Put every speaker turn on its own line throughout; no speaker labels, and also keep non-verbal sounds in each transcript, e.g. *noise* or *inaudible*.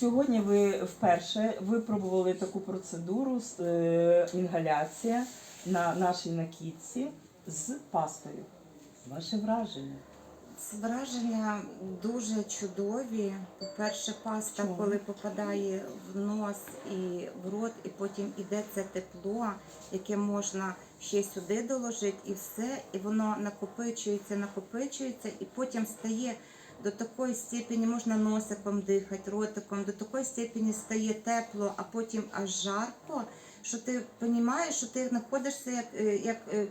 Сьогодні ви вперше випробували таку процедуру з е, інгаляція на нашій накидці з пастою. Ваше враження?
Враження дуже чудові. По-перше, паста,
Чому?
коли попадає в нос і в рот, і потім іде це тепло, яке можна ще сюди доложити, і все, і воно накопичується, накопичується, і потім стає до такої степені, можна носиком дихати, ротиком, до такої степені стає тепло, а потім аж жарко, що ти розумієш, що ти знаходишся як, е, як е,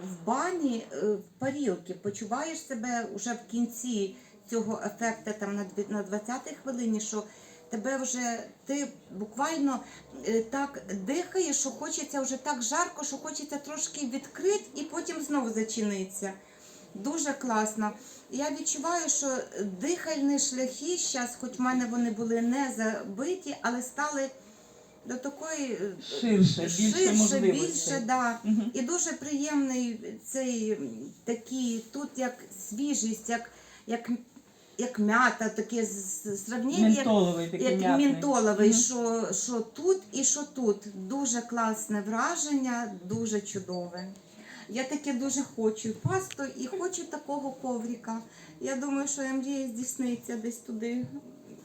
в бані е, в парілки, почуваєш себе вже в кінці цього ефекту там на дві- 20-й хвилині, що тебе вже ти буквально так дихаєш, що хочеться вже так жарко, що хочеться трошки відкрити і потім знову зачиниться. Дуже класно. Я відчуваю, що дихальні шляхи зараз, хоч в мене вони були не забиті, але стали до такої е,
Ширше, більше
більше, да.
Мгм.
І дуже приємний цей такий, тут як свіжість, як, як, як м'ята, таке сравнення, як,
Ментоловий
як
м'ятний.
ментоловий,
Мгм.
що, що тут і що тут. Дуже класне враження, дуже чудове. Я таке дуже хочу пасту і хочу такого коврика. Я думаю, що я мрія здійсниться десь туди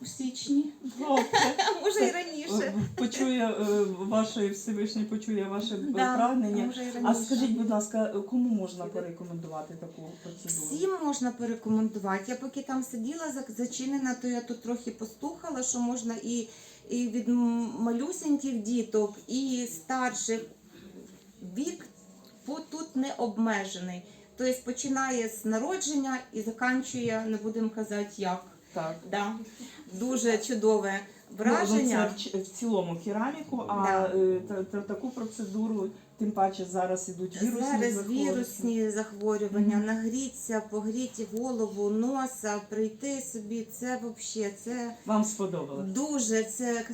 у січні, *laughs* а може і раніше.
Почує е, ваше Всевишній почує ваше е,
Да,
прагнення. А скажіть, будь ласка, кому можна порекомендувати таку процедуру?
Всім можна порекомендувати. Я поки там сиділа зачинена, то я тут трохи постухала, що можна і, і від малюсеньких діток, і старших. Вік тут не обмежений. Тобто починає з народження і заканчує, не будемо казати як.
Так.
Да. Дуже чудове
Ну,
враження.
це в, цілому кераміку, а
Да.
е, та, та- таку процедуру, тим паче зараз ідуть вірусні
Зараз
захворювання.
вірусні захворювання,
Мгм.
нагріться, погріти голову, носа, прийти собі. Це взагалі це
Вам сподобалось?
дуже це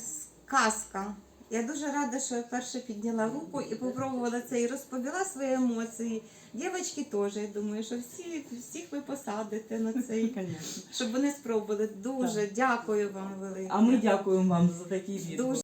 казка. Я дуже рада, що я перше підняла руку і попробувала це і розповіла свої емоції. Дівчатки теж, я думаю, що всі, всіх ви посадите на цей, *laughs* щоб вони спробували. Дуже дякую вам велике.
А ми дякуємо вам за такі.
Дуже